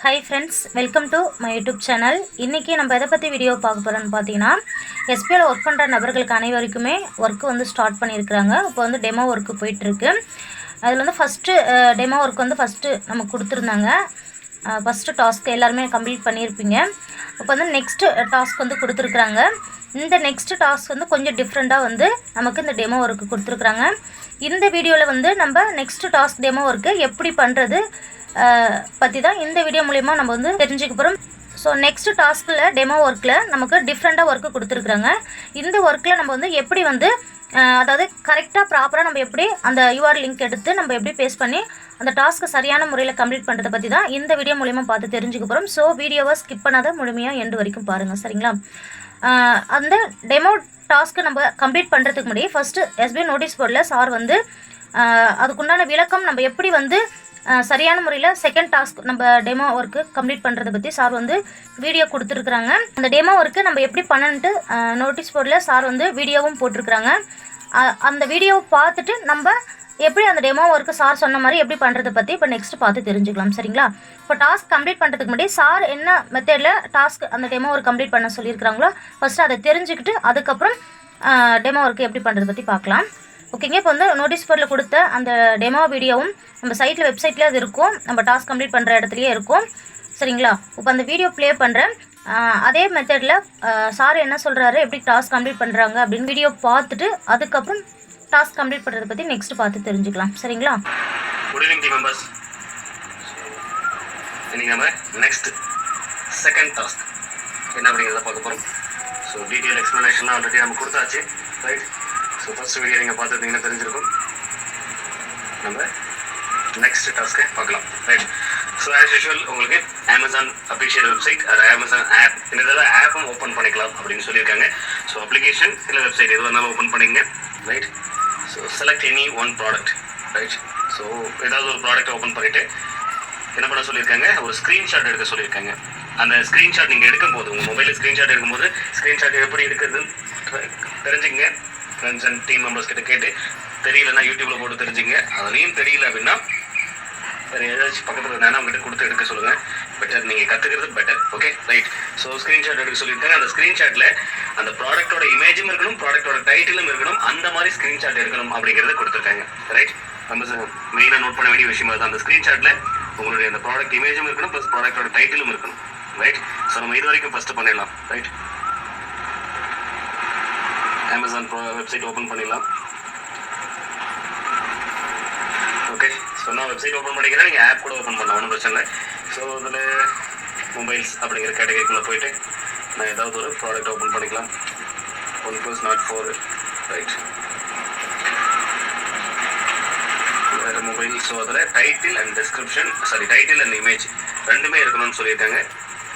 Hi friends welcome to my YouTube channel இன்றைக்கி நம்ம எதை பற்றி வீடியோ பார்க்க போகிறோன்னு பார்த்தீங்கன்னா எஸ்பிஐயில் ஒர்க் பண்ணுற நபர்களுக்கு அனைவருக்குமே ஒர்க்கு வந்து ஸ்டார்ட் பண்ணியிருக்கிறாங்க. இப்போ வந்து டெமோ ஒர்க்கு போயிட்டுருக்கு அதில் வந்து ஃபஸ்ட்டு டெமோ ஒர்க் வந்து ஃபஸ்ட்டு நமக்கு கொடுத்துருந்தாங்க. ஃபஸ்ட்டு டாஸ்க் எல்லாருமே கம்ப்ளீட் பண்ணியிருப்பீங்க. இப்போ வந்து நெக்ஸ்ட்டு டாஸ்க் வந்து கொடுத்துருக்குறாங்க. இந்த நெக்ஸ்ட் டாஸ்க் வந்து கொஞ்சம் டிஃப்ரெண்ட்டாக வந்து நமக்கு இந்த டெமோ ஒர்க்கு கொடுத்துருக்குறாங்க. இந்த வீடியோவில் வந்து நம்ம நெக்ஸ்ட் டாஸ்க் டெமோ ஒர்க்கு எப்படி பண்ணுறது பற்றி தான் இந்த வீடியோ மூலிமா நம்ம வந்து தெரிஞ்சுக்க போகிறோம் ஸோ நெக்ஸ்ட் டாஸ்கில் டெமோ ஒர்க்கில் நமக்கு டிஃப்ரெண்ட்டாக ஒர்க்கு கொடுத்துருக்குறாங்க. இந்த ஒர்க்கில் நம்ம வந்து எப்படி வந்து அதாவது கரெக்டாக ப்ராப்பராக நம்ம எப்படி அந்த யூஆர் லிங்க் எடுத்து நம்ம எப்படி பேஸ் பண்ணி அந்த டாஸ்க்கை சரியான முறையில் கம்ப்ளீட் பண்ணுறதை பற்றி தான் இந்த வீடியோ மூலிமா பார்த்து தெரிஞ்சுக்க போகிறோம் ஸோ வீடியோவை ஸ்கிப் பண்ணாத முழுமையாக எண்டு வரைக்கும் பாருங்கள் சரிங்களா? அந்த டெமோ டாஸ்க்கு நம்ம கம்ப்ளீட் பண்ணுறதுக்கு முன்னாடி ஃபஸ்ட்டு எஸ்பிஐ நோட்டீஸ் போர்டில் சார் வந்து அதுக்குண்டான விளக்கம் நம்ம எப்படி வந்து சரியான முறையில் செகண்ட் டாஸ்க் நம்ம டெமோ ஒர்க்கு கம்ப்ளீட் பண்ணுறதை பற்றி சார் வந்து வீடியோ கொடுத்துருக்குறாங்க. அந்த டெமோ ஒர்க்கு நம்ம எப்படி பண்ணன்ட்டு நோட்டீஸ் போர்டில் சார் வந்து வீடியோவும் போட்டிருக்கிறாங்க. அந்த வீடியோவை பார்த்துட்டு நம்ம எப்படி அந்த டெமோ ஒர்க்கு சார் சொன்ன மாதிரி எப்படி பண்ணுறதை பற்றி இப்போ நெக்ஸ்ட் பார்த்து தெரிஞ்சுக்கலாம் சரிங்களா? இப்போ டாஸ்க் கம்ப்ளீட் பண்ணுறதுக்கு முன்னாடி சார் என்ன மெத்தடில் டாஸ்க் அந்த டெமோ ஒர்க் கம்ப்ளீட் பண்ண சொல்லியிருக்கிறாங்களோ ஃபஸ்ட்டு அதை தெரிஞ்சுக்கிட்டு அதுக்கப்புறம் டெமோ ஒர்க்கு எப்படி பண்ணுறதை பற்றி பார்க்கலாம். ஓகேங்க இப்போ வந்து நோட்டீஸ் போர்டில் கொடுத்த அந்த டெமோ வீடியோவும் நம்ம சைட்டில் வெப்சைட்லேயே அது இருக்கும். நம்ம டாஸ்க் கம்ப்ளீட் பண்ணுற இடத்துலையே இருக்கும். சரிங்களா? இப்போ அந்த வீடியோ ப்ளே பண்ணுறேன் அதே மெத்தடில் சார் என்ன சொல்கிறாரு எப்படி டாஸ்க் கம்ப்ளீட் பண்ணுறாங்க அப்படின்னு வீடியோ பார்த்துட்டு அதுக்கப்புறம் டாஸ்க் கம்ப்ளீட் பண்ணுறதை பற்றி நெக்ஸ்ட் பார்த்து தெரிஞ்சுக்கலாம். சரிங்களா? குட் ஈவினிங் டீம் மெம்பர்ஸ் இன்னைக்கு நம்ம நெக்ஸ்ட் செகண்ட் டாஸ்க் என்ன அப்படிங்கிறத பார்க்க போகிறோம் ஸோ டீட்டெயில் எக்ஸ்ப்ளனேஷன்லாம் ஆல்ரெடி நம்ம கொடுத்தாச்சு. ரைட் ஸோ ஃபஸ்ட் வீடியோ நீங்கள் பார்த்துருந்தீங்கன்னா தெரிஞ்சிருக்கும். நம்ம நெக்ஸ்ட் டாஸ்க்கை பார்க்கலாம். ரைட் ஸோ ஆஸ் யூஷுவல் உங்களுக்கு அமேசான் அஃபிஷியல் வெப்சைட் அது அமேசான் ஆப் இந்த இதில் ஆப்பும் ஓப்பன் பண்ணிக்கலாம் அப்படின்னு சொல்லியிருக்காங்க. ஸோ அப்ளிகேஷன் இல்லை வெப்சைட் எது வேணாலும் ஓப்பன் பண்ணிங்க right so select any one product right so ஏதாவது ஒரு ப்ராடக்ட் ஓப்பன் பண்ணிவிட்டு என்ன பண்ண சொல்லியிருக்காங்க? ஒரு ஸ்க்ரீன்ஷாட் எடுக்க சொல்லியிருக்காங்க. அந்த ஸ்க்ரீன்ஷாட் நீங்கள் எடுக்கும்போது உங்கள் மொபைலில் ஸ்க்ரீன்ஷாட் எடுக்கும்போது ஸ்க்ரீன்ஷாட் எப்படி எடுக்கிறதுன்னு தெ- தெரிஞ்சுங்க ஃப்ரெண்ட்ஸ் அண்ட் டீம் மெம்பர்ஸ் கிட்ட கேட்டு தெரியலன்னா யூடியூப்ல போட்டு தெரிஞ்சுங்க. அதுலேயும் தெரியல அப்படின்னா வேறு ஏதாச்சும் பக்கத்தில் நேரம் அவங்ககிட்ட கொடுத்து எடுக்க சொல்லுங்கள் பெட்டர் நீங்கள் கற்றுக்கிறது better okay right so screenshot எடுக்க சொல்லியிருக்காங்க. அந்த ஸ்க்ரீன்ஷாட்டில் அந்த ப்ராடக்ட்டோட இமேஜும் இருக்கணும் ப்ராடக்ட்டோட டைட்டிலும் இருக்கணும் அந்த மாதிரி ஸ்க்ரீன்ஷாட் எடுக்கணும் அப்படிங்கிறத கொடுத்துருக்காங்க. ரைட் நம்ம மெயினாக நோட் பண்ண வேண்டிய விஷயமா தான் அந்த ஸ்க்ரீன்ஷாட்டில் உங்களுடைய அந்த ப்ராடக்ட் இமேஜும் இருக்கணும் ப்ளஸ் ப்ராடக்ட்டோட டைட்டிலும் இருக்கணும். ரைட் ஸோ நம்ம இது வரைக்கும் ஃபஸ்ட்டு பண்ணிடலாம். ரைட் அமேசான் வெப்சைட் ஓப்பன் பண்ணிடலாம். ஓகே ஸோ நான் வெப்சைட் ஓப்பன் பண்ணிக்கிறேன். நீங்கள் ஆப் கூட ஓப்பன் பண்ணலாம் ஒன்றும் பிரச்சனை இல்லை. ஸோ அதில் மொபைல்ஸ் அப்படிங்கிற கேட்டகரிக்குள்ளே போயிட்டு நான் ஏதாவது ஒரு ப்ராடக்ட் ஓப்பன் பண்ணிக்கலாம். One plus Nord four right வேறு மொபைல் ஸோ அதில் title and description sorry title and image ரெண்டுமே இருக்கணும்னு சொல்லியிருக்காங்க.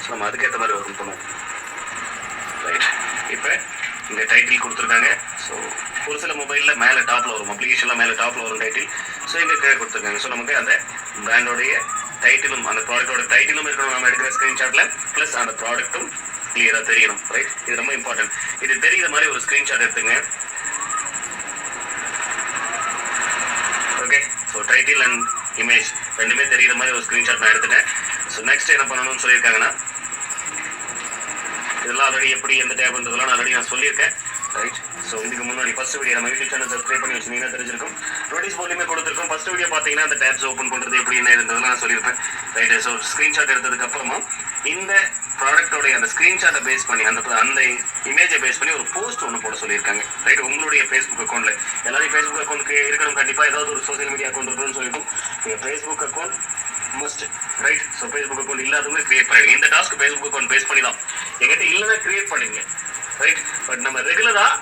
ஸோ நம்ம அதுக்கேற்ற மாதிரி ஓப்பன் பண்ணுவோம். ரைட் இப்போ இங்கே டைட்டில் கொடுத்துருக்காங்க. ஸோ ஒரு சில மொபைலில் மேலே டாப்பில் வரும். அப்ளிகேஷனில் மேலே டாப்பில் வரும் டைட்டில் ஸோ இங்கே கீழே கொடுத்துருக்காங்க. ஸோ நமக்கு அந்த பிராண்டோடைய டைட்டிலும் அந்த ப்ராடக்ட்டோட டைட்டிலும் இருக்கணும். நம்ம எடுக்கிற ஸ்க்ரீன்ஷாட்டில் ப்ளஸ் அந்த ப்ராடக்ட்டும் கிளியராக தெரியணும். ரைட் இது ரொம்ப இம்பார்ட்டன்ட் இது தெரிகிற மாதிரி ஒரு ஸ்க்ரீன்ஷாட் எடுத்துங்க. Okay so title and image ரெண்டுமே தெரிகிற மாதிரி ஒரு ஸ்க்ரீன்ஷாட் நான் எடுத்துட்டேன். ஸோ நெக்ஸ்ட் என்ன பண்ணணும்னு சொல்லியிருக்காங்கன்னா இதெல்லாம் ஆல்ரெடி எப்படி எந்த டேப்ன்றதெல்லாம் ஆல்ரெடி நான் சொல்லியிருக்கேன். ரைட் ஸோ இதுக்கு முன்னாடி ஃபஸ்ட் வீடியோ நம்ம யூடியூப் சேனல் சப்ஸ்கிரைப் பண்ணி வச்சிருந்தீங்கன்னா தெரிஞ்சிருக்கும். நோட்டீஸ் போர்ட்லையுமே கொடுத்துருக்கோம். ஃபஸ்ட் வீடியோ பார்த்தீங்கன்னா அந்த டேப்ஸ் ஓப்பன் பண்ணுறது எப்படி என்ன இருந்ததுலாம் நான் சொல்லியிருப்பேன். ரைட் ஸோ ஸ்க்ரீன்ஷாட் எடுத்ததுக்கப்புறமா இந்த ப்ராடக்டோடைய அந்த ஸ்க்ரீன்ஷாட்டை பேஸ் பண்ணி அந்த அந்த இமேஜை பேஸ் பண்ணி ஒரு போஸ்ட் ஒன்று போட சொல்லியிருக்காங்க. ரைட் உங்களுடைய ஃபேஸ்புக் அக்கௌண்ட்டில் எல்லாரும் ஃபேஸ்புக் அக்கௌண்ட்டுக்கு இருக்கணும். கண்டிப்பாக ஏதாவது ஒரு சோஷியல் மீடியா அக்கௌண்ட் இருக்கணும்னு சொல்லிட்டு நீங்கள் Facebook account first right so Facebook account இல்லாதவங்க கிரியேட் பண்ணிடுங்க. இந்த டாஸ்க் ஃபேஸ்புக் அக்கௌண்ட் பேஸ் பண்ணி தான். எங்கிட்ட இல்லைன்னா கிரியேட் பண்ணுங்க. ரைட் பட் நம்ம ரெகுலராக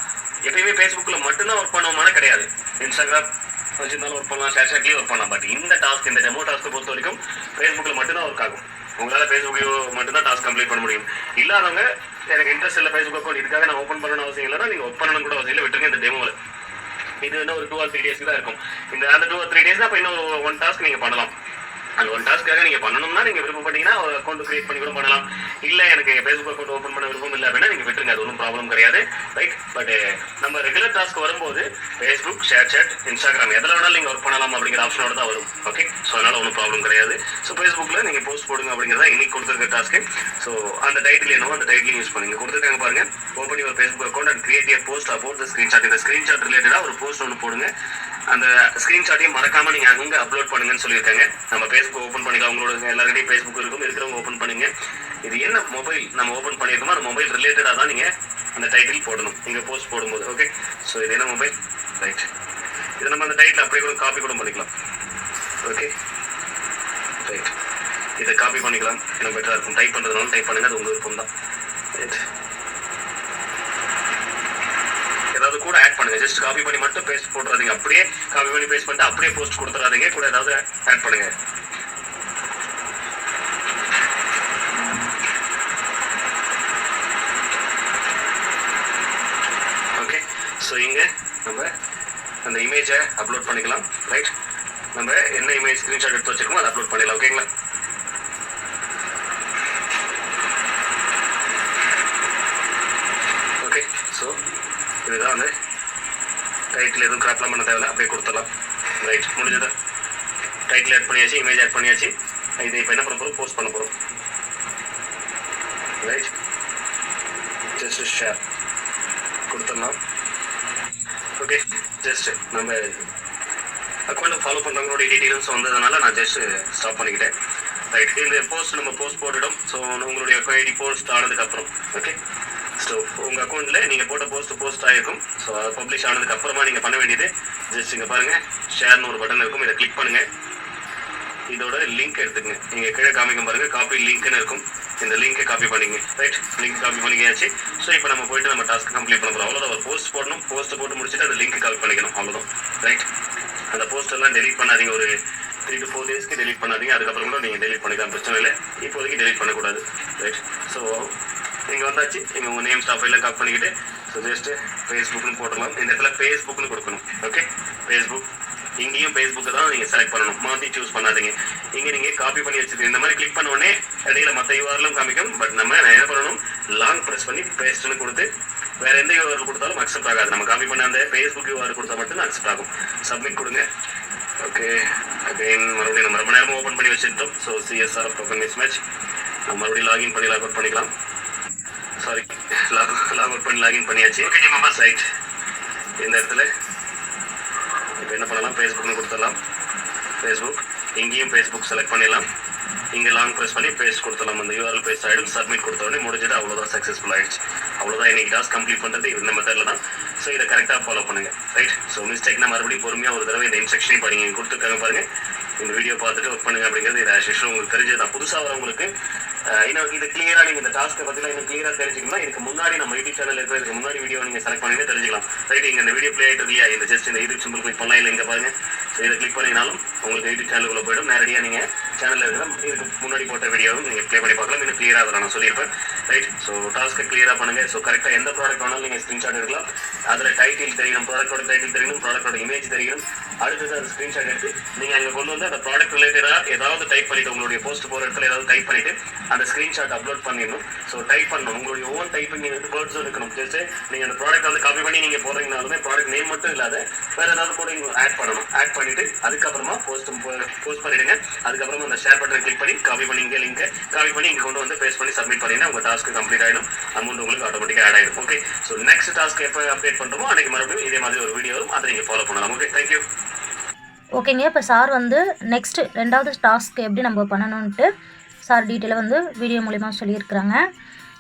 எப்பயுமே ஃபேஸ்புக்கில் மட்டும்தான் ஒர்க் பண்ணுவோமான கிடையாது. இன்ஸ்டாகிராம் வச்சிருந்தாலும் ஒர்க் பண்ணலாம். ஷேர்ஷாட்லேயும் ஒர்க் பண்ணலாம். பட் இந்த டாஸ்க் இந்த டெமோ டாஸ்க்கை பொறுத்த வரைக்கும் ஃபேஸ்புக்கில் மட்டும்தான் ஒர்க் ஆகும். உங்களால் ஃபேஸ்புக்கில் மட்டும்தான் டாஸ்க் கம்ப்ளீட் பண்ண முடியும். இல்லாதவங்க எனக்கு இன்ட்ரெஸ்ட் இல்லை ஃபேஸ்புக் அக்கௌண்ட் இதுக்காக நான் ஓப்பன் பண்ணணும் அவசியம் இல்லைன்னா நீங்கள் ஒர்க் பண்ணணும் கூட அவசியம் இல்லை. விட்டுருங்க இந்த டெமோவில் இது வந்து ஒரு டூ ஆர் த்ரீ டேஸ்க்கு தான் இருக்கும். இந்த அந்த டூ ஆர் த்ரீ டேஸ் தான் இப்போ இன்னும் ஒன் டாஸ்க் நீங்கள் பண்ணலாம். அந்த ஒன் டாஸ்க்காக நீங்கள் பண்ணணும்னா நீங்கள் விருப்பம் பண்ணீங்கன்னா அக்கௌண்ட் கிரியேட் பண்ணி கூட பண்ணலாம். இல்லை எனக்கு ஃபேஸ்புக் அக்கௌண்ட் ஓப்பன் பண்ண விருப்பம் இல்லை அப்படின்னா நீங்கள் விட்டுருங்க அது ஒன்றும் ப்ராப்ளம் கிடையாது. ரைட் பட் eh, நம்ம ரெகுலர் டாஸ்க் வரும்போது ஃபேஸ்புக் ஷேர் சேட் இன்ஸ்டாகிராம் எதில் வேணாலும் நீங்கள் ஒர்க் பண்ணலாம் அப்படிங்கிற ஆப்ஷனோட தான் வரும். ஓகே ஸோ அதனால் ஒன்றும் ப்ராப்ளம் கிடையாது. ஸோ ஃபேஸ்புக்கில் நீங்கள் போஸ்ட் போடுங்க அப்படிங்கிறத இன்னைக்கு கொடுத்துருக்க டாஸ்க்கு ஸோ அந்த டைட்டில் என்னவோ அந்த டைட்டில் யூஸ் பண்ணுங்க. கொடுத்துருக்காங்க பாருங்க. Open your Facebook account and create a post about the screenshot இந்த ஸ்கிரீன்ஷாட் ரிலேட்டடாக ஒரு போஸ்ட் ஒன்று போடுங்க. அந்த ஸ்க்ரீன்ஷாட்டையும் மறக்காம நீங்கள் அங்கே அப்லோட் பண்ணுங்கன்னு சொல்லியிருக்காங்க. நம்ம பேஸ்புக் ஓப்பன் பண்ணிக்கலாம். உங்களோட எல்லாருக்கிட்டையும் ஃபேஸ்புக் இருக்கும். இருக்கிறவங்க ஓப்பன் பண்ணுங்க. இது என்ன மொபைல் நம்ம ஓப்பன் பண்ணியிருக்கோமோ? அந்த மொபைல் ரிலேட்டடாக தான் நீங்கள் அந்த டைட்டில் போடணும். நீங்கள் போஸ்ட் போடும்போது ஓகே ஸோ இது என்ன மொபைல் ரைட் இது நம்ம அந்த டைட்டில் அப்படியே கூட காப்பி கூட பண்ணிக்கலாம். ஓகே ரைட் இதை காப்பி பண்ணிக்கலாம். இன்னும் பெட்டராக இருக்கும். டைப் பண்ணுறதுனால டைப் பண்ணுங்க. அது உங்களுக்கு விருப்பம் தான் ரைட் ஏதாவது கூட ஆட் பண்ணுங்க. ஜஸ்ட் காப்பி பண்ணி மட்டும் பேஸ்ட் போட்டுறாதீங்க. அப்படியே காப்பி பண்ணி பேஸ்ட் பண்ணிட்டு அப்படியே போஸ்ட் கொடுத்துறாதீங்க. கூட ஏதாவது ஆட் பண்ணுங்க. ஓகே ஸோ இங்கே நம்ம அந்த இமேஜை அப்லோட் பண்ணிக்கலாம். ரைட் நம்ம என்ன இமேஜ் ஸ்க்ரீன்ஷாட் எடுத்து வச்சிருக்கோமோ அதை அப்லோட் பண்ணிடலாம். ஓகேங்களா ஓகே ஸோ இதுதான் வந்து டைட்டில் எதுவும் கிராப்லாம் பண்ண தேவையில்ல அப்படியே கொடுத்துடலாம். ரைட் முடிஞ்சது. டைட்டில் ஆட் பண்ணியாச்சு இமேஜ் ஆட் பண்ணியாச்சு. இதை இப்போ என்ன பண்ண போகிறோம் போஸ்ட் பண்ண போகிறோம் ரைட் ஜஸ்ட் ஷேர் கொடுத்துடலாம். ஓகே ஜஸ்ட் நம்ம அக்கௌண்ட்டை ஃபாலோ பண்ணுறவங்களோட டீட்டெயில்ஸ் வந்ததுனால நான் ஜஸ்ட் ஸ்டாப் பண்ணிக்கிட்டேன். ரைட் இந்த போஸ்ட் நம்ம போஸ்ட் போட்டுடும் ஸோ உங்களுடைய ஐடி போஸ்ட் ஆனதுக்கப்புறம் ஓகே ஸோ உங்கள் அக்கௌண்ட்டில் நீங்கள் போட்ட போஸ்ட் போஸ்ட் ஆகிருக்கும் ஸோ அது பப்ளிஷ் ஆனதுக்கு அப்புறமா நீங்கள் பண்ண வேண்டியது ஜஸ்ட் இங்கே பாருங்கள் ஷேர்னு ஒரு பட்டன் இருக்கும். இதை கிளிக் பண்ணுங்கள் இதோட லிங்க் எடுத்துக்கங்க. நீங்கள் கீழே காமிக்கும் பாருங்கள் காப்பி லிங்க்னு இருக்கும். இந்த லிங்கை காப்பி பண்ணிங்க ரைட் லிங்க் காப்பி பண்ணிக்காச்சு ஸோ இப்போ நம்ம போயிட்டு நம்ம டாஸ்க் கம்ப்ளீட் பண்ண போகிறோம் அவ்வளோதான் ஒரு போஸ்ட் போடணும். போஸ்ட் போட்டு முடிச்சுட்டு அந்த லிங்க் காப்பி பண்ணிக்கணும். அவ்வளோதான் ரைட் அந்த போஸ்டெல்லாம் டெலிட் பண்ணாதீங்க. ஒரு த்ரீ டு ஃபோர் டேஸ்க்கு டெலிட் பண்ணாதீங்க. அதுக்கப்புறம் கூட நீங்கள் டெலிட் பண்ணிக்கலாம். பிரச்சனை இல்லை. இப்போதைக்கு டெலிட் பண்ணக்கூடாது. ரைட் ஸோ நீங்கள் வந்தாச்சு. நீங்கள் உங்கள் நேம் ஸ்டாஃப் எல்லாம் காப்பி பண்ணிக்கிட்டு ஸோ ஜஸ்ட்டு ஃபேஸ்புக்னு போட்டுடலாம் இந்த இடத்துல ஃபேஸ்புக்னு கொடுக்கணும். ஓகே ஃபேஸ்புக் இங்கேயும் ஃபேஸ்புக்கு தான் நீங்கள் செலக்ட் பண்ணணும். மாற்றி சூஸ் பண்ணாதீங்க. இங்கே நீங்கள் காப்பி பண்ணி வச்சுருக்கீங்க இந்த மாதிரி கிளிக் பண்ண உடனே இடையில மற்ற யூஆர்லும் காமிக்கும். பட் நம்ம என்ன பண்ணணும்? லாங் ப்ரெஸ் பண்ணி பேஸ்ட்னு கொடுத்து வேற எந்த யூஆர் கொடுத்தாலும் அக்செப்ட் ஆகாது. நம்ம காப்பி பண்ண அந்த ஃபேஸ்புக் யூஆர் கொடுத்தா மட்டும் அக்செப்ட் ஆகும். சப்மிட் கொடுங்க. ஓகே அகைன் மறுபடியும் நம்ம ரொம்ப நேரமாக ஓப்பன் பண்ணி வச்சுருந்தோம் so CSR token mismatch நம்ம மறுபடியும் லாகின் பண்ணி லாக் அவுட் பண்ணிக்கலாம். சாரி லாக் லாக் அவுட் பண்ணி லாகின் பண்ணியாச்சு. ஓகே மெம்பர்ஸ் ரைட் இந்த இடத்துல. இப்போ என்ன பண்ணலாம்? ஃபேஸ்புக்னு கொடுத்துடலாம். ஃபேஸ்புக் இங்கேயும் ஃபேஸ்புக் செலக்ட் பண்ணிடலாம். இங்கே லாங் ப்ரெஸ் பண்ணி பேஸ்ட் கொடுத்துடலாம். அந்த யூஆர்எல் பேஸ்ட் ஆகிடும் சப்மிட் கொடுத்த உடனே முடிஞ்சது. அவ்வளோதான் சக்ஸஸ்ஃபுல் ஆயிடுச்சு. அவ்வளோதான் இன்னைக்கு டாஸ்க் கம்ப்ளீட் பண்ணுறது இந்த மெத்தடில் தான். ஸோ இதை கரெக்டாக ஃபாலோ பண்ணுங்கள் ரைட் ஸோ மிஸ்டேக்னா மறுபடியும் பொறுமையாக ஒரு தடவை இந்த இன்ஸ்ட்ரக்ஷனையும் படிங்க கொடுத்துருக்காங்க பாருங்கள் இந்த வீடியோ பார்த்துட்டு ஒர்க் பண்ணுங்க அப்படிங்கிறது இது ஆஸ் உங்களுக்கு தெரிஞ்சது. தான் புதுசாக வரவங்களுக்கு இன்னும் இது கிளியராக நீங்கள் இந்த டாஸ்க்கை பற்றிலாம் இன்னும் கிளியராக தெரிஞ்சுக்கணும் இதுக்கு முன்னாடி நம்ம யூடியூப் சேனல் இருக்கிற இதுக்கு முன்னாடி வீடியோ நீங்கள் செலக்ட் பண்ணி தெரிஞ்சுக்கலாம். ரைட் இங்கே இந்த வீடியோ ப்ளே ஆகிட்டு இல்லையா இந்த ஜஸ்ட் இந்த யூடியூப் சிம்பிள் கிளிக் பண்ணலாம். இல்லை இங்கே பாருங்க. ஸோ இதை கிளிக் பண்ணினாலும் உங்களுக்கு யூடியூப் சேனலுக்குள்ள போயிடும். நேரடியாக நீங்கள் சேனலில் இருக்கிற இதுக்கு முன்னாடி போட்ட வீடியோவும் நீங்கள் ப்ளே பண்ணி பார்க்கலாம். இன்னும் கிளியராக அதில் நான் சொல்லியிருப்பேன். ரைட் ஸோ டாஸ்க்கை கிளியராக பண்ணுங்க. ஸோ கரெக்டாக எந்த ப்ராடக்ட் வேணாலும் நீங்கள் ஸ்க்ரீன்ஷாட் எடுக்கலாம். அதில் டைட்டில் தெரியணும் ப்ராடக்டோட டைட்டில் தெரியணும் ப்ராடக்டோட இமேஜ் தெரியணும். அடுத்தது அந்த ஸ்க்ரீன்ஷாட் எடுத்து நீங்கள் அங்கே கொண்டு வந்து அந்த ப்ராடக்ட் ரிலேட்டடாக ஏதாவது டைப் பண்ணிட்டு உங்களுடைய போஸ்ட் போகிற இடத்துல ஏதாவது டைப் பண்ணிட்டு அந்த ஸ்க்ரீன்ஷாட் அப்லோட் பண்ணிடணும். ஸோ டைப் பண்ணணும். உங்களுடைய ஓன் டைப்பிங் வந்து பேர்ட்ஸும் இருக்கணும் ஜஸ்ட் நீங்கள் அந்த ப்ராடக்ட் வந்து காப்பி பண்ணி நீங்கள் போடுறீங்கனாலுமே ப்ராடக்ட் நேம் மட்டும் இல்லாத வேறு ஏதாவது கூட ஆட் பண்ணணும். ஆட் பண்ணிட்டு அதுக்கப்புறமா போஸ்ட் போஸ்ட் பண்ணிடுங்க. அதுக்கப்புறமா அந்த ஷேர் பட்டனை கிளிக் பண்ணி காப்பி பண்ணி இங்கே லிங்கை காப்பி பண்ணி இங்கே கொண்டு வந்து பேஸ்ட் பண்ணி சப்மிட் பண்ணிங்கன்னா உங்கள் டாஸ்க் கம்ப்ளீட் ஆகிடும் அமௌண்ட் உங்களுக்கு ஆட்டோமேட்டிக்காக ஆட் ஆகிடும் ஓகே ஸோ நெக்ஸ்ட் டாஸ்க் எப்போ அப்டேட் பண்ணுறோமோ அன்றைக்கு மறுபடியும் இதே மாதிரி ஒரு வீடியோ வரும் அதை நீங்கள் ஃபாலோ பண்ணலாம். ஓகே தேங்க்யூ ஓகேங்க இப்போ சார் வந்து நெக்ஸ்ட் ரெண்டாவது டாஸ்க் எப்படி நம்ம பண்ணணுன்ட்டு சார் டீட்டெயிலாக வந்து வீடியோ மூலிமா சொல்லியிருக்கிறாங்க.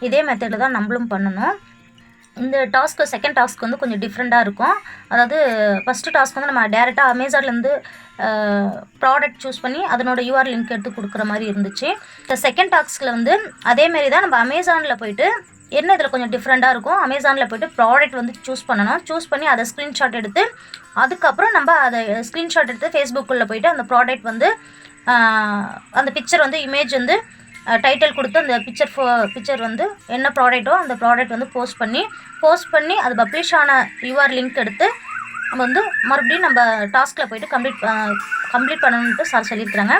இதே மெத்தடில் தான் நம்மளும் பண்ணணும். இந்த டாஸ்க்கு செகண்ட் டாஸ்க் வந்து கொஞ்சம் டிஃப்ரெண்ட்டாக இருக்கும். அதாவது ஃபஸ்ட்டு டாஸ்க் வந்து நம்ம டேரெக்டாக அமேசான்லேருந்து ப்ராடக்ட் சூஸ் பண்ணி அதனோட யூஆர் லிங்க் எடுத்து கொடுக்குற மாதிரி இருந்துச்சு. இந்த செகண்ட் டாஸ்கில் வந்து அதேமாரி தான் நம்ம அமேசானில் போயிட்டு என்ன இதில் கொஞ்சம் டிஃப்ரெண்ட்டாக இருக்கும்? அமேசானில் போயிட்டு ப்ராடக்ட் வந்து சூஸ் பண்ணணும். சூஸ் பண்ணி அதை ஸ்க்ரீன்ஷாட் எடுத்து அதுக்கப்புறம் நம்ம அதை ஸ்க்ரீன்ஷாட் எடுத்து ஃபேஸ்புக்குள்ளே போயிட்டு அந்த ப்ராடக்ட் வந்து அந்த பிக்சர் வந்து இமேஜ் வந்து டைட்டில் கொடுத்து அந்த பிக்சர் ஃபோ பிக்சர் வந்து என்ன ப்ராடக்ட்டோ அந்த ப்ராடக்ட் வந்து போஸ்ட் பண்ணி போஸ்ட் பண்ணி அது பப்ளிஷ் ஆன யூஆர் லிங்க் எடுத்து நம்ம வந்து மறுபடியும் நம்ம டாஸ்கில் போயிட்டு கம்ப்ளீட் கம்ப்ளீட் பண்ணணுன்ட்டு சார் சொல்லியிருக்கிறாங்க.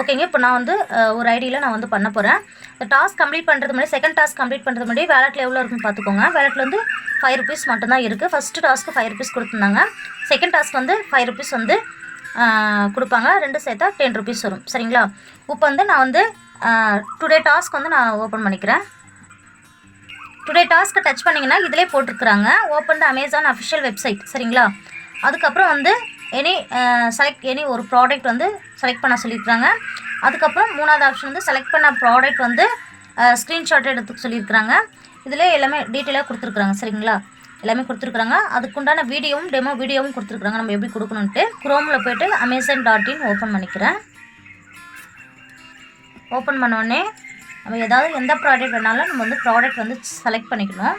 ஓகேங்க இப்போ நான் வந்து ஒரு ஐடியில் நான் வந்து பண்ண போகிறேன் இந்த டாஸ்க் கம்ப்ளீட் பண்ணுறது முன்னாடி செகண்ட் டாஸ்க் கம்ப்ளீட் பண்ணுறது முன்னாடி வேலெட்டில் எவ்வளோ இருக்குன்னு பார்த்துக்கோங்க. வேலெட்டில் வந்து ஃபைவ் ருபீஸ் மட்டும்தான் இருக்குது ஃபஸ்ட்டு டாஸ்க்கு ஃபைவ் ருபீஸ் கொடுத்துருந்தாங்க. செகண்ட் டாஸ்க் வந்து ஃபைவ் ருபீஸ் வந்து கொடுப்பாங்க. ரெண்டு சேர்த்தா டென் ருபீஸ் வரும். சரிங்களா? இப்போ வந்து நான் வந்து டுடே டாஸ்க் வந்து நான் ஓப்பன் பண்ணிக்கிறேன். டுடே டாஸ்க்கை டச் பண்ணிங்கன்னா இதிலே போட்டிருக்கிறாங்க. Open the Amazon official website சரிங்களா? அதுக்கப்புறம் வந்து எனி செலக்ட் எனி ஒரு ப்ராடக்ட் வந்து செலக்ட் பண்ண சொல்லியிருக்கிறாங்க. அதுக்கப்புறம் மூணாவது ஆப்ஷன் வந்து செலக்ட் பண்ண ப்ராடக்ட் வந்து ஸ்க்ரீன்ஷாட் எடுத்துக்க சொல்லியிருக்கிறாங்க. இதில் எல்லாமே டீட்டெயிலாக கொடுத்துருக்குறாங்க சரிங்களா? எல்லாமே கொடுத்துருக்குறாங்க. அதுக்குண்டான வீடியோவும் டெமோ வீடியோவும் கொடுத்துருக்குறாங்க. நம்ம எப்படி கொடுக்கணுன்ட்டு குரோமில் போயிட்டு அமேசான் டாட் இன் ஓப்பன் பண்ணிக்கிறேன். ஓப்பன் பண்ணோடனே நம்ம ஏதாவது எந்த ப்ராடக்ட் வேணாலும் நம்ம வந்து ப்ராடக்ட் வந்து செலக்ட் பண்ணிக்கணும்.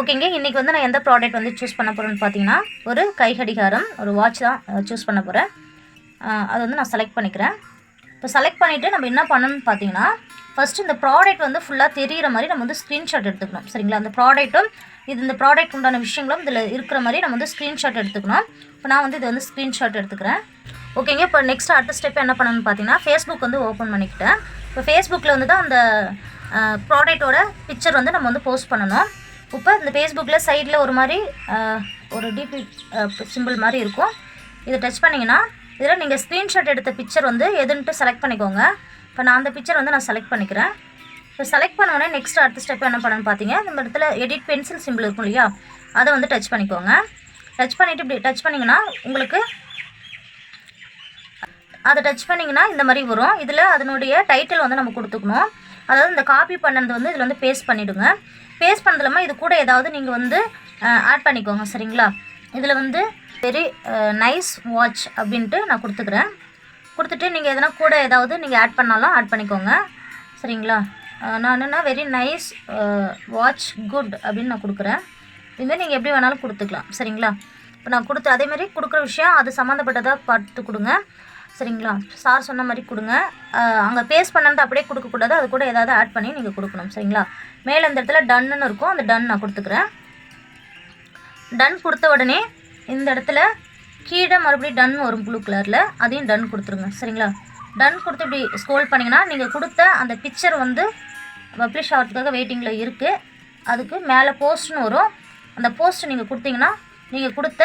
ஓகேங்க இன்றைக்கி வந்து நான் எந்த ப்ராடக்ட் வந்து சூஸ் பண்ண போகிறேன்னு பார்த்தீங்கன்னா ஒரு கை கடிகாரம் ஒரு வாட்ச் தான் சூஸ் பண்ண போகிறேன் அது வந்து நான் செலக்ட் பண்ணிக்கிறேன். இப்போ செலக்ட் பண்ணிவிட்டு நம்ம என்ன பண்ணணும்னு பார்த்தீங்கன்னா ஃபஸ்ட்டு இந்த ப்ராடக்ட் வந்து ஃபுல்லாக தெரியிற மாதிரி நம்ம வந்து ஸ்க்ரீன்ஷாட் எடுத்துக்கணும். சரிங்களா? அந்த ப்ராடக்ட்டும் இது இந்த ப்ராடக்ட் உண்டான விஷயங்களும் இதில் இருக்கிற மாதிரி நம்ம வந்து ஸ்க்ரீன்ஷாட் எடுத்துக்கணும். இப்போ நான் வந்து இது வந்து ஸ்க்ரீன்ஷாட் எடுத்துக்கிறேன். ஓகேங்க இப்போ நெக்ஸ்ட் அடுத்த ஸ்டெப் என்ன பண்ணணும்னு பார்த்தீங்கன்னா ஃபேஸ்புக் வந்து ஓப்பன் பண்ணிக்கிட்டேன். இப்போ ஃபேஸ்புக்கில் வந்து தான் அந்த ப்ராடக்ட்டோட பிக்சர் வந்து நம்ம வந்து போஸ்ட் பண்ணணும். இப்போ இந்த ஃபேஸ்புக்கில் சைடில் ஒரு மாதிரி ஒரு டிபி சிம்பிள் மாதிரி இருக்கும். இதை டச் பண்ணிங்கன்னா இதில் நீங்கள் ஸ்க்ரீன்ஷாட் எடுத்த பிக்சர் வந்து எதுன்ட்டு செலக்ட் பண்ணிக்கோங்க. இப்போ நான் அந்த பிக்சர் வந்து நான் செலக்ட் பண்ணிக்கிறேன். இப்போ செலக்ட் பண்ண உடனே நெக்ஸ்ட் அடுத்த ஸ்டெப் என்ன பண்ணணும்னு பார்த்தீங்க? இந்த இடத்துல எடிட் பென்சில் சிம்பிள் இருக்கும் இல்லையா? அதை வந்து டச் பண்ணிக்கோங்க. டச் பண்ணிவிட்டு இப்படி டச் பண்ணிங்கன்னா உங்களுக்கு அதை டச் பண்ணிங்கன்னா இந்த மாதிரி வரும். இதில் அதனுடைய டைட்டில் வந்து நம்ம கொடுத்துக்கணும். அதாவது இந்த காப்பி பண்ணது வந்து இதில் வந்து பேஸ்ட் பண்ணிவிடுங்க பேஸ்ட் பண்ணது இல்லாமல் இது கூட ஏதாவது நீங்கள் வந்து ஆட் பண்ணிக்கோங்க சரிங்களா? இதில் வந்து வெரி நைஸ் வாட்ச் அப்படின்ட்டு நான் கொடுத்துக்கிறேன். கொடுத்துட்டு நீங்கள் எதனா கூட ஏதாவது நீங்கள் ஆட் பண்ணாலும் ஆட் பண்ணிக்கோங்க. சரிங்களா? நான் என்னென்னா வெரி நைஸ் வாட்ச் குட் அப்படின்னு நான் கொடுக்குறேன். இதுமாரி நீங்கள் எப்படி வேணாலும் கொடுத்துக்கலாம். சரிங்களா? இப்போ நான் கொடுத்து அதே மாதிரி கொடுக்குற விஷயம் அது சம்மந்தப்பட்டதாக பார்த்து கொடுங்க. சரிங்களா? சார் சொன்ன மாதிரி கொடுங்க. அங்கே பேஸ்ட் பண்ணது அப்படியே கொடுக்கக்கூடாது அது கூட ஏதாவது ஆட் பண்ணி நீங்கள் கொடுக்கணும். சரிங்களா? மேலே இந்த இடத்துல டன்னுன்னு இருக்கும். அந்த டன் நான் கொடுத்துக்கிறேன். டன் கொடுத்த உடனே இந்த இடத்துல கீழே மறுபடியும் டன் வரும் ப்ளூ கலரில் அதையும் டன் கொடுத்துருங்க. சரிங்களா? டன் கொடுத்து இப்படி ஸ்க்ரோல் பண்ணிங்கன்னா நீங்கள் கொடுத்த அந்த பிக்சர் வந்து பப்ளிஷ் ஆகிறதுக்காக வெயிட்டிங்கில் இருக்குது அதுக்கு மேலே போஸ்ட்னு வரும். அந்த போஸ்ட் நீங்கள் கொடுத்தீங்கன்னா நீங்கள் கொடுத்த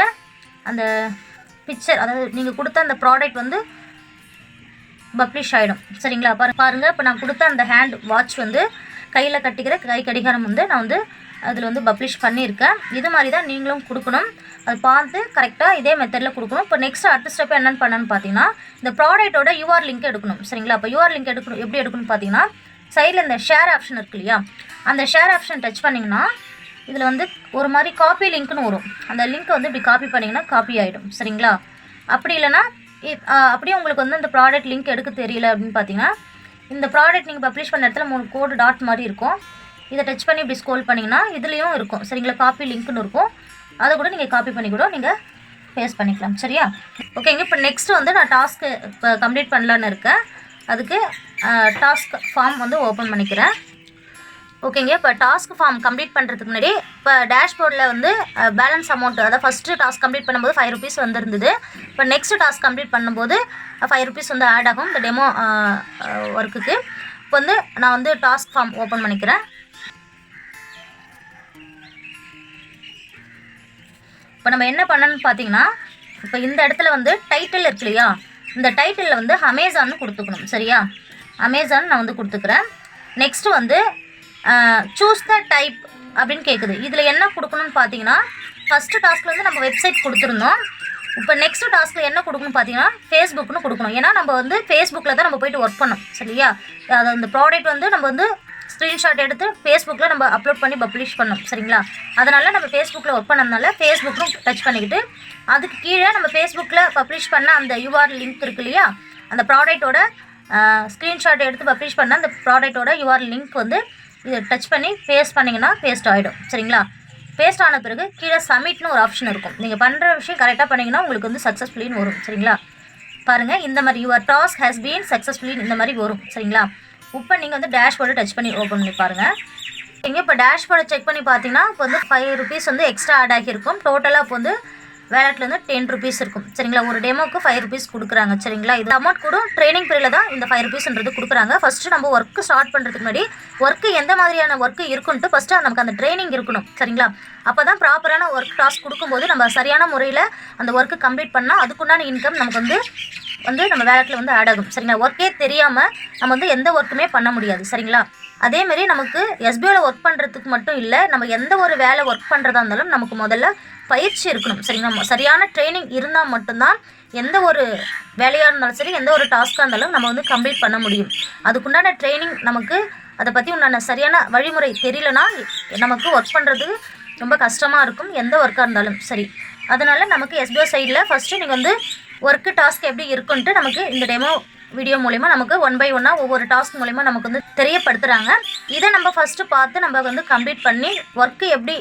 அந்த பிக்சர் அதாவது நீங்கள் கொடுத்த அந்த ப்ராடக்ட் வந்து பப்ளிஷ் ஆகிடும் சரிங்களா? பாரு பாருங்கள் இப்போ நான் கொடுத்த அந்த ஹேண்ட் வாட்ச் வந்து கையில் கட்டிக்கிற கை கடிகாரம் வந்து நான் வந்து அதில் வந்து பப்ளிஷ் பண்ணியிருக்கேன். இது மாதிரி தான் நீங்களும் கொடுக்கணும். அது பார்த்து கரெக்டாக இதே மெத்தடில் கொடுக்கணும். இப்போ நெக்ஸ்ட் அடுத்த ஸ்டெப் என்னென்னு பண்ணணும்னு பார்த்தீங்கன்னா இந்த ப்ராடக்ட்டோட யூஆர் லிங்க் எடுக்கணும். சரிங்களா? இப்போ யூஆர் லிங்க் எடுக்கணும். எப்படி எடுக்கணும்னு பார்த்தீங்கன்னா சைடில் இந்த ஷேர் ஆப்ஷன் இருக்கு இல்லையா? அந்த ஷேர் ஆப்ஷன் டச் பண்ணிங்கன்னா இதில் வந்து ஒரு மாதிரி காப்பி லிங்க்னு வரும். அந்த லிங்க்கை வந்து இப்படி காப்பி பண்ணிங்கன்னா காப்பி ஆகிடும் சரிங்களா? அப்படி இல்லைன்னா இ- அப்படியே உங்களுக்கு வந்து இந்த ப்ராடக்ட் லிங்க் எடுக்க தெரியல அப்படின்னு பார்த்தீங்கன்னா இந்த ப்ராடக்ட் நீங்கள் பப்ளிஷ் பண்ண இடத்துல மூணு கோடு டாட் மாதிரி இருக்கும். இதை டச் பண்ணி இப்படி ஸ்கோல் பண்ணிங்கன்னா இதுலேயும் இருக்கும். சரிங்களா? காப்பி லிங்க்னு இருக்கும். அதை கூட நீங்கள் காப்பி பண்ணி கூட நீங்கள் பேஸ்ட் பண்ணிக்கலாம். சரியா? ஓகேங்க இப்போ நெக்ஸ்ட்டு வந்து நான் டாஸ்க்கு இப்போ கம்ப்ளீட் பண்ணலான்னு இருக்கேன். அதுக்கு டாஸ்க் ஃபார்ம் வந்து ஓப்பன் பண்ணிக்கிறேன். ஓகேங்க இப்போ டாஸ்க் ஃபார்ம் கம்ப்ளீட் பண்ணுறதுக்கு முன்னாடி இப்போ டேஷ்போர்டில் வந்து பேலன்ஸ் அமௌண்ட் அதாவது ஃபஸ்ட்டு டாஸ்க் கம்ப்ளீட் பண்ணும்போது ஃபைவ் ருபீஸ் வந்துருந்தது. இப்போ நெக்ஸ்ட் டாஸ்க் கம்ப்ளீட் பண்ணும்போது ஃபைவ் ருபீஸ் வந்து ஆட் ஆகும் இந்த டெமோ ஒர்க்குக்கு இப்போ வந்து நான் வந்து டாஸ்க் ஃபார்ம் ஓப்பன் பண்ணிக்கிறேன். இப்போ நம்ம என்ன பண்ணணும்னு பார்த்தீங்கன்னா இப்போ இந்த இடத்துல வந்து டைட்டில் இருக்கு இல்லையா? இந்த டைட்டிலில் வந்து அமேசான்னு கொடுத்துக்கணும் சரியா? அமேசான் நான் வந்து கொடுத்துக்கிறேன். நெக்ஸ்ட்டு வந்து சூஸ் த டைப் அப்படின்னு கேட்குது இதில் என்ன கொடுக்கணும்னு பார்த்தீங்கன்னா ஃபஸ்ட்டு டாஸ்க்கில் வந்து நம்ம வெப்சைட் கொடுத்துருந்தோம். இப்போ நெக்ஸ்ட் டாஸ்க்கில் என்ன கொடுக்கணும் பார்த்தீங்கன்னா ஃபேஸ்புக்னு கொடுக்கணும். ஏன்னா நம்ம வந்து ஃபேஸ்புக்கில் தான் நம்ம போயிட்டு ஒர்க் பண்ணோம் சரியா? அது அந்த ப்ராடக்ட் வந்து நம்ம வந்து ஸ்க்ரீன்ஷாட் எடுத்து ஃபேஸ்புக்கில் நம்ம அப்லோட் பண்ணி பப்ளிஷ் பண்ணோம் சரிங்களா? அதனால் நம்ம ஃபேஸ்புக்கில் ஒர்க் பண்ணதுனால ஃபேஸ்புக்கும் டச் பண்ணிக்கிட்டு அதுக்கு கீழே நம்ம ஃபேஸ்புக்கில் பப்ளிஷ் பண்ண அந்த யூஆர் லிங்க் இருக்கு இல்லையா? அந்த ப்ராடக்ட்டோட ஸ்க்ரீன்ஷாட் எடுத்து பப்ளிஷ் பண்ண அந்த ப்ராடக்ட்டோட யூஆர் லிங்க் வந்து இதை டச் பண்ணி பேஸ்ட் பண்ணிங்கன்னா பேஸ்ட் ஆகிடும் சரிங்களா? பேஸ்ட் ஆன பிறகு கீழே சப்மிட்னு ஒரு ஆப்ஷன் இருக்கும். நீங்கள் பண்ணுற விஷயம் கரெக்டாக பண்ணிங்கன்னா உங்களுக்கு வந்து சக்ஸஸ்ஃபுல்லின்னு வரும் சரிங்களா? பாருங்கள் இந்த மாதிரி யுவர் டாஸ்க் ஹேஸ் பீன் சக்ஸஸ்ஃபுல்லின்னு இந்த மாதிரி வரும் சரிங்களா? இப்போ நீங்கள் வந்து டேஷ்போர்டை டச் பண்ணி ஓப்பன் பண்ணி பாருங்கள் நீங்கள் இப்போ டேஷ்போர்டை செக் பண்ணி பார்த்தீங்கன்னா இப்போ வந்து ஃபைவ் ருபீஸ் வந்து எக்ஸ்ட்ரா ஆட் ஆகியிருக்கும். டோட்டலாக இப்போ வந்து வேலட்டில் வந்து டென் ருபீஸ் இருக்கும். சரிங்களா? ஒரு டெமோக்கு ஃபைவ் ருபீஸ் கொடுக்குறாங்க. சரிங்களா? இது அமௌண்ட் கூட ட்ரைனிங் பீரியடில் தான் இந்த ஃபைவ் ருபீஸ்ன்றது கொடுக்குறாங்க. ஃபஸ்ட்டு நம்ம ஒர்க்கு ஸ்டார்ட் பண்ணுறதுக்கு முன்னாடி ஒர்க்கு எந்த மாதிரியான ஒர்க்கு இருக்குன்ட்டு ஃபஸ்ட்டு நமக்கு அந்த ட்ரைனிங் இருக்கணும். சரிங்களா? அப்போ தான் ப்ராப்பரான ஒர்க் டாஸ்க் கொடுக்கும்போது நம்ம சரியான முறையில் அந்த ஒர்க்கு கம்ப்ளீட் பண்ணால் அதுக்குண்டான இன்கம் நமக்கு வந்து வந்து நம்ம வேலெட்டில் வந்து ஆட் ஆகும். சரிங்களா? ஒர்க்கே தெரியாமல் நம்ம வந்து எந்த ஒர்க்குமே பண்ண முடியாது. சரிங்களா? அதேமாரி நமக்கு எஸ்பிஓவில் ஒர்க் பண்ணுறதுக்கு மட்டும் இல்லை நம்ம எந்த ஒரு வேலை ஒர்க் பண்ணுறதா இருந்தாலும் நமக்கு முதல்ல பயிற்சி இருக்கணும். சரிங்களா? சரியான ட்ரைனிங் இருந்தால் மட்டும்தான் எந்த ஒரு வேலையாக இருந்தாலும் சரி எந்த ஒரு டாஸ்க்காக இருந்தாலும் நம்ம வந்து கம்ப்ளீட் பண்ண முடியும். அதுக்குண்டான ட்ரைனிங் நமக்கு அதை பற்றி உண்டான சரியான வழிமுறை தெரியலனா நமக்கு ஒர்க் பண்ணுறது ரொம்ப கஷ்டமாக இருக்கும் எந்த ஒர்க்காக இருந்தாலும் சரி. அதனால் நமக்கு எஸ்பிஐ சைடில் ஃபஸ்ட்டு நீங்கள் வந்து ஒர்க்கு டாஸ்க் எப்படி இருக்குன்ட்டு நமக்கு இந்த டெமோ வீடியோ மூலிமா நமக்கு ஒன் பை ஒன்னாக ஒவ்வொரு டாஸ்க் மூலிமா நமக்கு வந்து தெரியப்படுத்துகிறாங்க இதை நம்ம ஃபஸ்ட்டு பார்த்து நம்ம வந்து கம்ப்ளீட் பண்ணி ஒர்க்கு எப்படி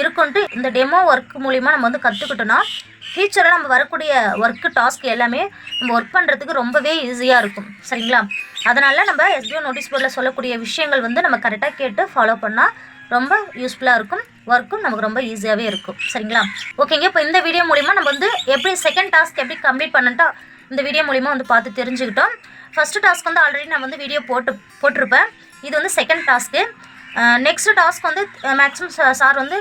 இருக்குன்ட்டு இந்த டெமோ ஒர்க் மூலிமா நம்ம வந்து கற்றுக்கிட்டோன்னா ஃபியூச்சரில் நம்ம வரக்கூடிய ஒர்க்கு டாஸ்க் எல்லாமே நம்ம ஒர்க் பண்ணுறதுக்கு ரொம்பவே ஈஸியாக இருக்கும். சரிங்களா? அதனால் நம்ம எஸ்பிஓ நோட்டீஸ் போர்டில் சொல்லக்கூடிய விஷயங்கள் வந்து நம்ம கரெக்டாக கேட்டு ஃபாலோ பண்ணால் ரொம்ப யூஸ்ஃபுல்லாக இருக்கும். ஒர்க்கும் நமக்கு ரொம்ப ஈஸியாகவே இருக்கும். சரிங்களா? ஓகேங்க இப்போ இந்த வீடியோ மூலிமா நம்ம வந்து எப்படி செகண்ட் டாஸ்க் எப்படி கம்ப்ளீட் பண்ணட்டா இந்த வீடியோ மூலிமா வந்து பார்த்து தெரிஞ்சுக்கிட்டோம். ஃபஸ்ட்டு டாஸ்க் வந்து ஆல்ரெடி நான் வந்து வீடியோ போட்டு போட்டிருப்பேன். இது வந்து செகண்ட் டாஸ்க்கு நெக்ஸ்ட் டாஸ்க் வந்து மேக்ஸிமம் சார் வந்து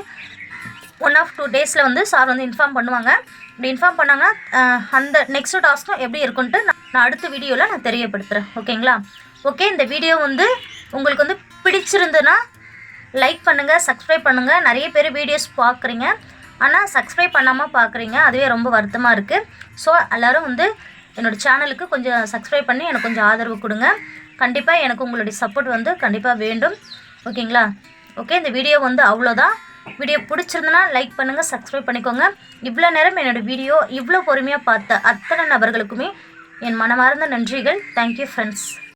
ஒன் ஆஃப் டூ டேஸில் வந்து சார் வந்து இன்ஃபார்ம் பண்ணுவாங்க. இப்படி இன்ஃபார்ம் பண்ணாங்கன்னா அந்த நெக்ஸ்ட் டாஸ்க்கும் எப்படி இருக்குன்ட்டு நான் நான் அடுத்த வீடியோவில் நான் தெரியப்படுத்துகிறேன் ஓகேங்களா ஓகே இந்த வீடியோ வந்து உங்களுக்கு வந்து பிடிச்சிருந்துன்னா லைக் பண்ணுங்கள் சப்ஸ்கிரைப் பண்ணுங்கள் நிறைய பேர் வீடியோஸ் பார்க்குறீங்க. ஆனால் சப்ஸ்கிரைப் பண்ணாமல் பார்க்குறீங்க. அதுவே ரொம்ப வருத்தமாக இருக்குது ஸோ எல்லோரும் வந்து என்னோடய சேனலுக்கு கொஞ்சம் சப்ஸ்கிரைப் பண்ணி எனக்கு கொஞ்சம் ஆதரவு கொடுங்க. கண்டிப்பாக எனக்கு உங்களுடைய சப்போர்ட் வந்து கண்டிப்பாக வேண்டும். ஓகேங்களா ஓகே இந்த வீடியோ வந்து அவ்வளோதான் வீடியோ பிடிச்சிருந்தனா லைக் பண்ணுங்கள் சப்ஸ்கிரைப் பண்ணிக்கோங்க. இவ்வளோ நேரம் என்னோடய வீடியோ இவ்வளோ பொறுமையாக பார்த்த அத்தனை நபர்களுக்குமே என் மனமார்ந்த நன்றிகள். Thank you friends